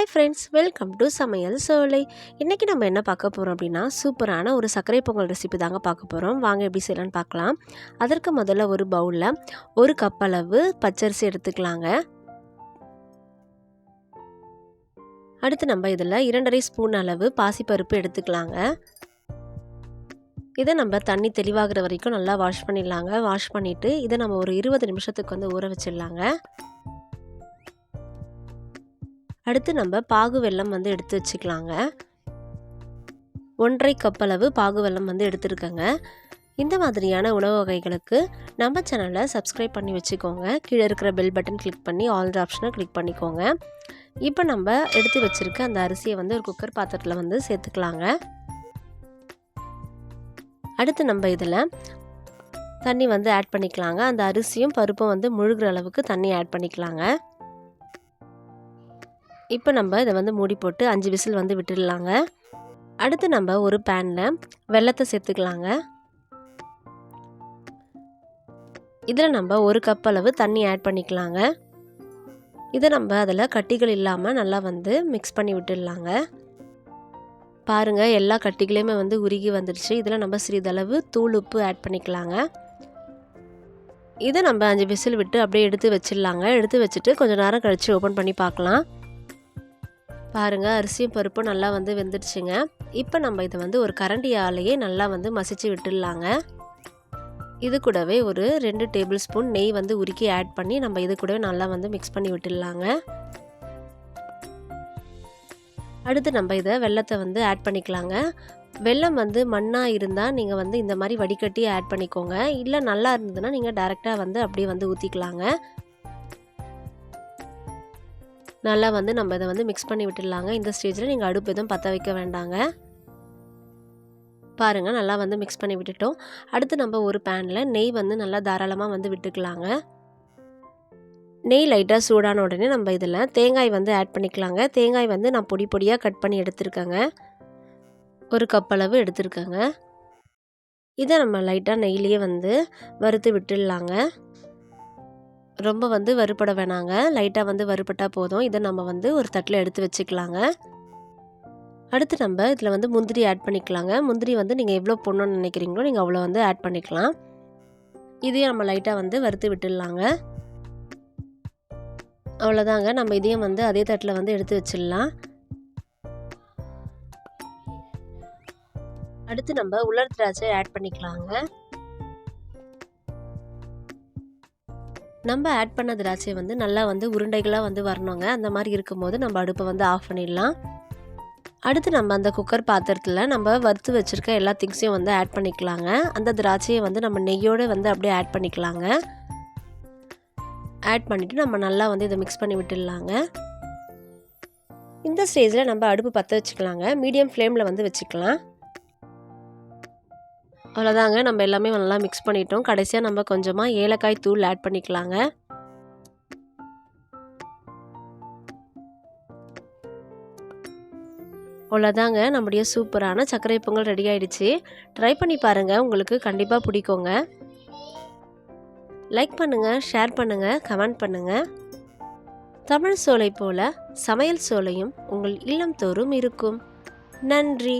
Hi friends welcome to சமையல் சோலை. இன்றைக்கி நம்ம என்ன பார்க்க போகிறோம் அப்படின்னா சூப்பரான ஒரு சர்க்கரை பொங்கல் ரெசிபி தாங்க பார்க்க போகிறோம் வாங்க எப்படி செய்யலாம்னு பார்க்கலாம். அதற்கு முதல்ல ஒரு பவுலில் ஒரு கப் அளவு பச்சரிசி எடுத்துக்கலாங்க. அடுத்து நம்ம இதில் இரண்டரை ஸ்பூன் அளவு பாசிப்பருப்பு எடுத்துக்கலாங்க. இதை நம்ம தண்ணி தெளிவாகிற வரைக்கும் நல்லா வாஷ் பண்ணிடலாங்க. வாஷ் பண்ணிவிட்டு இதை நம்ம ஒரு இருபது நிமிஷத்துக்கு வந்து ஊற வச்சிடலாங்க. அடுத்து நம்ம பாகு வெல்லம் வந்து எடுத்து வச்சுக்கலாங்க. ஒன்றரை கப் அளவு பாகு வெல்லம் வந்து எடுத்துருக்கேங்க. இந்த மாதிரியான உணவு வகைகளுக்கு நம்ம சேனலை சப்ஸ்கிரைப் பண்ணி வச்சுக்கோங்க. கீழே இருக்கிற பெல் பட்டன் கிளிக் பண்ணி ஆல் ஆப்ஷனை கிளிக் பண்ணிக்கோங்க. இப்போ நம்ம எடுத்து வச்சுருக்க அந்த அரிசியை வந்து ஒரு குக்கர் பாத்திரத்தில் வந்து சேர்த்துக்கலாங்க. அடுத்து நம்ம இதில் தண்ணி வந்து ஆட் பண்ணிக்கலாங்க. அந்த அரிசியும் பருப்பும் வந்து முழுகிற அளவுக்கு தண்ணி ஆட் பண்ணிக்கலாங்க. இப்போ நம்ம இதை வந்து மூடி போட்டு அஞ்சு விசில் வந்து விட்டுடலாங்க. அடுத்து நம்ம ஒரு பேனில் வெள்ளத்தை சேர்த்துக்கலாங்க. இதில் நம்ம ஒரு கப் அளவு தண்ணி ஆட் பண்ணிக்கலாங்க. இதை நம்ம அதில் கட்டிகள் இல்லாமல் நல்லா வந்து மிக்ஸ் பண்ணி விட்டுடலாங்க. பாருங்கள் எல்லா கட்டிகளையுமே வந்து உருகி வந்துடுச்சு. இதில் நம்ம சிறிதளவு தூள் உப்பு ஆட் பண்ணிக்கலாங்க. இதை நம்ம அஞ்சு விசில் விட்டு அப்படியே எடுத்து வச்சிடலாங்க. எடுத்து வச்சுட்டு கொஞ்சம் நேரம் கழித்து ஓப்பன் பண்ணி பார்க்கலாம். பாருங்கள் அரிசியும் பருப்பும் நல்லா வந்து வெந்துடுச்சுங்க. இப்போ நம்ம இதை வந்து ஒரு கரண்டியாலேயே நல்லா வந்து மசிச்சு விட்டுடலாங்க. இது கூடவே ஒரு ரெண்டு டேபிள் ஸ்பூன் நெய் வந்து உருக்கி ஆட் பண்ணி நம்ம இது கூடவே நல்லா வந்து மிக்ஸ் பண்ணி விட்டுடலாங்க. அடுத்து நம்ம இதை வெள்ளத்தை வந்து ஆட் பண்ணிக்கலாங்க. வெள்ளம் வந்து மண்ணாக இருந்தால் நீங்கள் வந்து இந்த மாதிரி வடிகட்டி ஆட் பண்ணிக்கோங்க. இல்லை நல்லா இருந்ததுன்னா நீங்கள் டேரெக்டாக வந்து அப்படியே வந்து ஊற்றிக்கலாங்க நல்லா வந்து நம்ம இதை வந்து மிக்ஸ் பண்ணி விட்டுடலாங்க. இந்த ஸ்டேஜில் நீங்கள் அடுப்பு எதுவும் பற்ற வைக்க வேண்டாங்க. பாருங்கள் நல்லா வந்து மிக்ஸ் பண்ணி விட்டுட்டோம். அடுத்து நம்ம ஒரு பேனில் நெய் வந்து நல்லா தாராளமாக வந்து விட்டுக்கலாங்க. நெய் லைட்டாக சூடான உடனே நம்ம இதில் தேங்காய் வந்து ஆட் பண்ணிக்கலாங்க. தேங்காய் வந்து நான் பொடி பொடியாக கட் பண்ணி எடுத்துருக்கேங்க. ஒரு கப் அளவு எடுத்துருக்கேங்க. இதை நம்ம லைட்டாக நெய்லேயே வந்து வறுத்து விட்டுடலாங்க. ரொம்ப வந்து வறுபட வேணாங்க. லைட்டாக வந்து வறுபட்டால் போதும். இதை நம்ம வந்து ஒரு தட்டில் எடுத்து வச்சுக்கலாங்க. அடுத்து நம்ம இதில் வந்து முந்திரி ஆட் பண்ணிக்கலாங்க. முந்திரி வந்து நீங்கள் எவ்வளோ போடணும்னு நினைக்கிறீங்களோ நீங்கள் அவ்வளோ வந்து ஆட் பண்ணிக்கலாம். இதையும் நம்ம லைட்டாக வந்து வறுத்து விட்டுடலாங்க. அவ்வளோதாங்க. நம்ம இதையும் வந்து அதே தட்டில் வந்து எடுத்து வச்சிடலாம். அடுத்து நம்ம உலர் திராட்சை ஆட் பண்ணிக்கலாங்க. நம்ம ஆட் பண்ண திராட்சை வந்து நல்லா வந்து உருண்டைகளாக வந்து வரணுங்க. அந்த மாதிரி இருக்கும்போது நம்ம அடுப்பை வந்து ஆஃப் பண்ணிடலாம். அடுத்து நம்ம அந்த குக்கர் பாத்திரத்தில் நம்ம வறுத்து வச்சுருக்க எல்லா திங்ஸையும் வந்து ஆட் பண்ணிக்கலாங்க. அந்த திராட்சையை வந்து நம்ம நெய்யோடு வந்து அப்படியே ஆட் பண்ணிக்கலாங்க. ஆட் பண்ணிவிட்டு நம்ம நல்லா வந்து இதை மிக்ஸ் பண்ணி விட்டுடலாங்க. இந்த ஸ்டேஜில் நம்ம அடுப்பு பற்ற வச்சுக்கலாங்க. மீடியம் ஃப்ளேமில் வந்து வச்சுக்கலாம். அவ்வளோதாங்க. நம்ம எல்லாமே நல்லா மிக்ஸ் பண்ணிட்டோம். கடைசியாக நம்ம கொஞ்சமாக ஏலக்காய் தூள் ஆட் பண்ணிக்கலாங்க. அவ்வளோதாங்க. நம்முடைய சூப்பரான சர்க்கரை பொங்கல் ரெடி ஆயிடுச்சு. ட்ரை பண்ணி பாருங்கள் உங்களுக்கு கண்டிப்பாக பிடிக்குங்க. லைக் பண்ணுங்கள் ஷேர் பண்ணுங்கள் கமெண்ட் பண்ணுங்கள் தமிழ் சோலை போல சமையல் சோலையும் உங்கள் இல்லம் தோறும் இருக்கும். நன்றி.